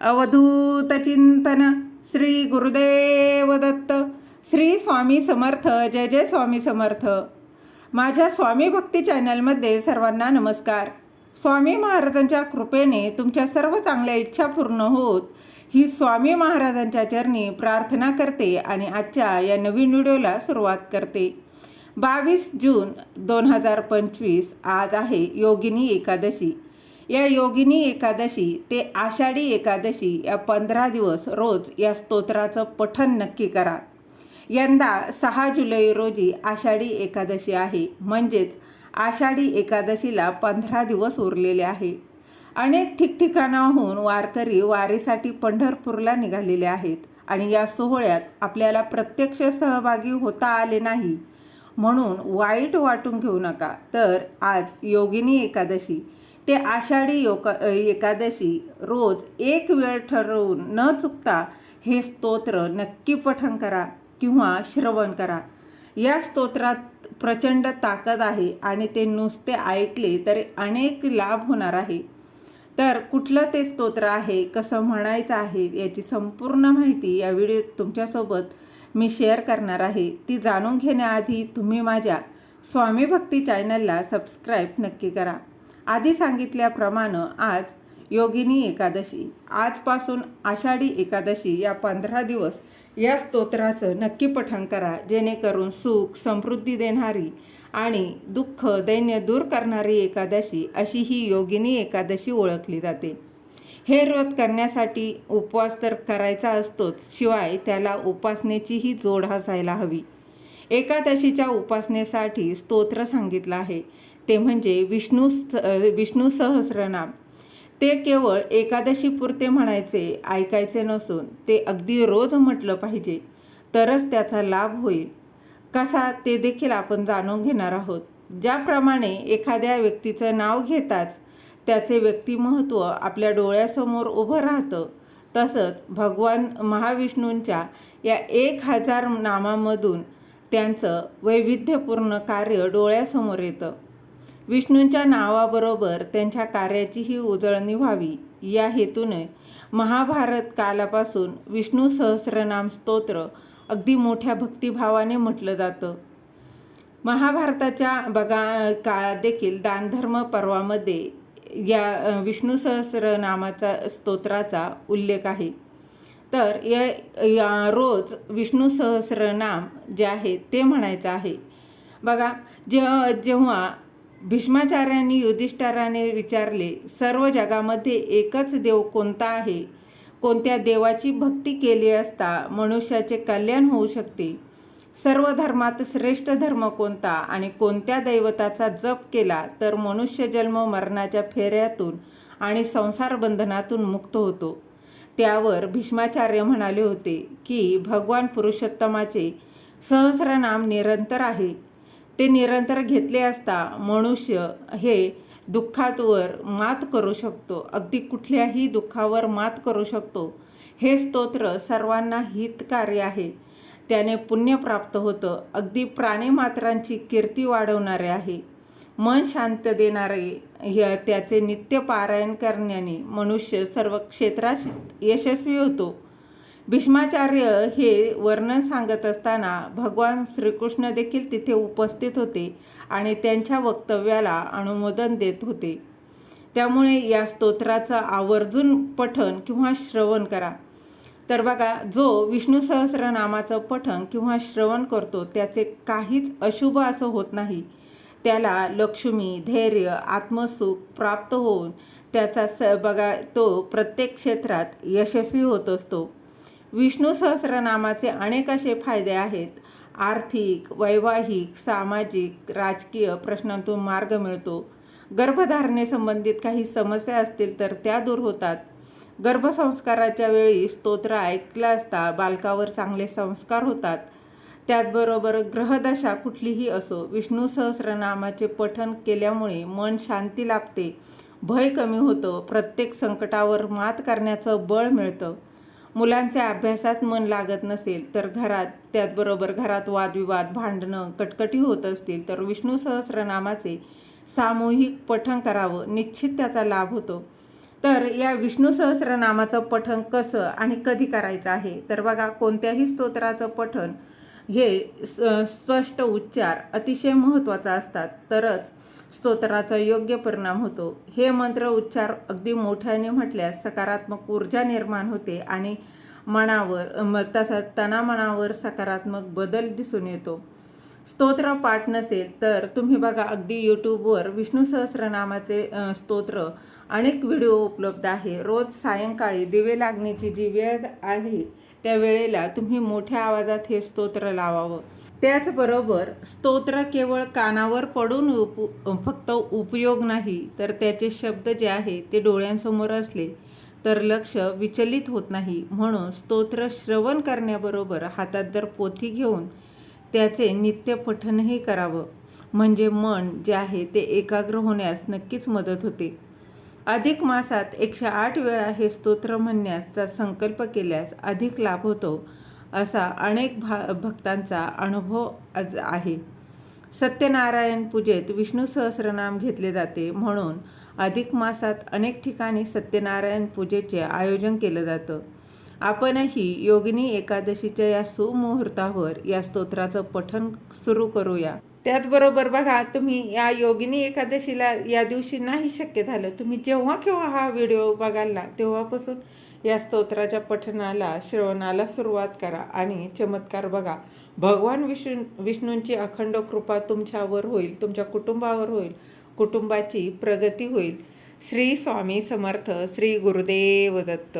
अवधूत चिंतन श्री गुरुदेव दत्त श्री स्वामी समर्थ जय जय स्वामी समर्थ. माझ्या स्वामी भक्ती चॅनलमध्ये सर्वांना नमस्कार. स्वामी महाराजांच्या कृपेने तुमच्या सर्व चांगल्या इच्छा पूर्ण होत ही स्वामी महाराजांच्या चरणी प्रार्थना करते आणि आजच्या या नवीन व्हिडिओला सुरुवात करते. बावीस जून दोन हजार पंचवीस आज आहे योगिनी एकादशी. या योगिनी एकादशी ते आषाढी एकादशी या पंधरा दिवस रोज या स्तोत्राचं पठण नक्की करा. यंदा सहा जुलै रोजी आषाढी एकादशी आहे. म्हणजेच आषाढी एकादशीला पंधरा दिवस उरलेले आहे. अनेक ठिकठिकाणाहून वारकरी वारीसाठी पंढरपूरला निघालेले आहेत आणि या सोहळ्यात आपल्याला प्रत्यक्ष सहभागी होता आले नाही. म्हणून वाईट वाटून घेऊ नका. तर आज योगिनी एकादशी ते आषाढी योका एकादशी रोज एक वेळ ठरवून न चुकता हे स्तोत्र नक्की पठण करा किंवा श्रवण करा. या स्तोत्रात प्रचंड ताकद आहे आणि ते नुसते ऐकले तरी अनेक लाभ होणार आहे. तर कुठलं ते स्तोत्र आहे कसं म्हणायचं आहे याची संपूर्ण माहिती या व्हिडिओत तुमच्यासोबत मी शेअर करणार आहे. ती जाणून घेण्याआधी तुम्ही माझ्या स्वामी भक्ती चॅनलला सबस्क्राईब नक्की करा. आधी सांगितल्याप्रमाणे आज योगिनी एकादशी. आजपासून आषाढी एकादशी या पंधरा दिवस या स्तोत्राचं नक्की पठण करा. जेणेकरून सुख समृद्धी देणारी आणि दुःख दैन्य दूर करणारी एकादशी अशी ही योगिनी एकादशी ओळखली जाते. हे व्रत करण्यासाठी उपवास तर करायचा असतोच शिवाय त्याला उपासनेचीही जोड असायला हवी. एकादशीच्या उपासनेसाठी स्तोत्र सांगितलं आहे. ते म्हणजे विष्णू विष्णू सहस्रनाम. ते केवळ एकादशीपुरते म्हणायचे ऐकायचे नसून ते अगदी रोज म्हटलं पाहिजे. तरच त्याचा लाभ होईल. कसा ते देखील आपण जाणून घेणार आहोत. ज्याप्रमाणे एखाद्या व्यक्तीचं नाव घेताच त्याचे व्यक्तिमहत्त्व आपल्या डोळ्यासमोर उभं राहतं तसंच भगवान महाविष्णूंच्या या एक हजार नामामधून त्यांचं वैविध्यपूर्ण कार्य डोळ्यासमोर येतं. विष्णूंच्या नावाबरोबर त्यांच्या कार्याचीही उजळणी व्हावी. या हेतूने महाभारत कालापासून विष्णू सहस्रनाम स्तोत्र अगदी मोठ्या भक्तिभावाने म्हटलं जातं. महाभारताच्या बगा काळात देखील दानधर्म पर्वामध्ये या विष्णू सहस्रनामाचा स्तोत्राचा उल्लेख आहे. तर या या रोज विष्णू सहस्रनाम जे आहे ते म्हणायचं आहे. बघा जेव्हा जेव्हा भीष्माचार्यांनी युधिष्ठाराने विचारले सर्व जगामध्ये एकच देव कोणता आहे? कोणत्या देवाची भक्ती केली असता मनुष्याचे कल्याण होऊ शकते? सर्व धर्मात श्रेष्ठ धर्म कोणता आणि कोणत्या दैवताचा जप केला तर मनुष्य जन्म मरणाच्या फेऱ्यातून आणि संसार बंधनातून मुक्त होतो? त्यावर भीष्माचार्य म्हणाले होते की भगवान पुरुषोत्तमाचे सहस्रनाम निरंतर आहे. ते निरंतर घेतले असता मनुष्य हे दुःखातवर मात करू शकतो. अगदी कुठल्याही दुःखावर मात करू शकतो. हे स्तोत्र सर्वांना हितकार्य आहे. त्याने पुण्य प्राप्त होतं. अगदी प्राणीमात्रांची कीर्ती वाढवणारे आहे. मन शांत देणारे हे त्याचे नित्य पारायण करण्याने मनुष्य सर्व क्षेत्रात यशस्वी होतो. भीष्माचार्य हे वर्णन सांगत असताना भगवान श्रीकृष्ण देखील तिथे उपस्थित होते आणि त्यांच्या वक्तव्याला अनुमोदन देत होते. त्यामुळे या स्तोत्राचं आवर्जून पठन किंवा श्रवण करा. तर बघा जो विष्णू सहस्रनामाचं पठन किंवा श्रवण करतो त्याचे काहीच अशुभ असं होत नाही. त्याला लक्ष्मी धैर्य आत्मसुख प्राप्त होऊन त्याचा स बघा तो प्रत्येक क्षेत्रात यशस्वी होत असतो. विष्णू सहस्रनामाचे अनेक असे फायदे आहेत. आर्थिक वैवाहिक सामाजिक राजकीय प्रश्नांतून मार्ग मिळतो. गर्भधारणेसंबंधित काही समस्या असतील तर त्या दूर होतात. गर्भसंस्काराच्या वेळी स्तोत्र ऐकलं असता बालकावर चांगले संस्कार होतात. त्याचबरोबर ग्रहदशा कुठलीही असो विष्णू सहस्रनामाचे पठन केल्यामुळे मन शांती लाभते भय कमी होतं प्रत्येक संकटावर मात करण्याचं बळ मिळतं. मुलांच्या अभ्यासात मन लागत नसेल तर घरात त्याचबरोबर घरात वादविवाद भांडणं कटकटी होत असतील तर विष्णू सहस्रनामाचे सामूहिक पठण करावं निश्चित त्याचा लाभ होतो. तर या विष्णू सहस्रनामाचं पठण कसं आणि कधी करायचं आहे? तर बघा कोणत्याही स्तोत्राचं पठण हे स- स्पष्ट उच्चार अतिशय महत्त्वाचा असतात. तरच स्तोत्राचा योग्य परिणाम होतो. हे मंत्र उच्चार अगदी मोठ्याने म्हटल्यास सकारात्मक ऊर्जा निर्माण होते आणि मनावर म तसंच तनामनावर सकारात्मक बदल दिसून येतो. स्तोत्र पाठ नसेल तर तुम्ही बघा अगदी यूट्यूबवर विष्णू सहस्रनामाचे स्तोत्र अनेक व्हिडिओ उपलब्ध आहे. रोज सायंकाळी दिवे लागण्याची जी वेळ आहे त्या वेळेला तुम्ही मोठ्या आवाजात हे स्तोत्र लावावं. त्याचबरोबर स्तोत्र केवळ कानावर पडून उप फक्त उपयोग नाही तर त्याचे शब्द जे आहे ते डोळ्यांसमोर असले तर लक्ष विचलित होत नाही. म्हणून स्तोत्र श्रवण करण्याबरोबर हातात जर पोथी घेऊन त्याचे नित्य पठणही करावं. म्हणजे मन जे आहे ते एकाग्र होण्यास नक्कीच मदत होते. अधिक मासात एकशे आठ वेळा हे स्तोत्र म्हणण्याचा संकल्प केल्यास अधिक लाभ होतो असा अनेक भा भक्तांचा अनुभव आज आहे. सत्यनारायण पूजेत विष्णू सहस्रनाम घेतले जाते म्हणून अधिक मासात अनेक ठिकाणी सत्यनारायण पूजेचे आयोजन केलं जातं. आपणही योगिनी एकादशीच्या या सुमुहूर्तावर या स्तोत्राचं पठन सुरू करूया. त्याचबरोबर बघा तुम्ही या योगिनी एकादशीला या दिवशी नाही शक्य झालं. तुम्ही जेव्हा केव्हा हा व्हिडिओ बघाल ना तेव्हापासून या स्तोत्राच्या पठणाला श्रवणाला सुरुवात करा. आणि चमत्कार बघा भगवान विष्णू विष्णूंची अखंड कृपा तुमच्यावर होईल तुमच्या कुटुंबावर होईल कुटुंबाची प्रगती होईल. श्री स्वामी समर्थ श्री गुरुदेव दत्त.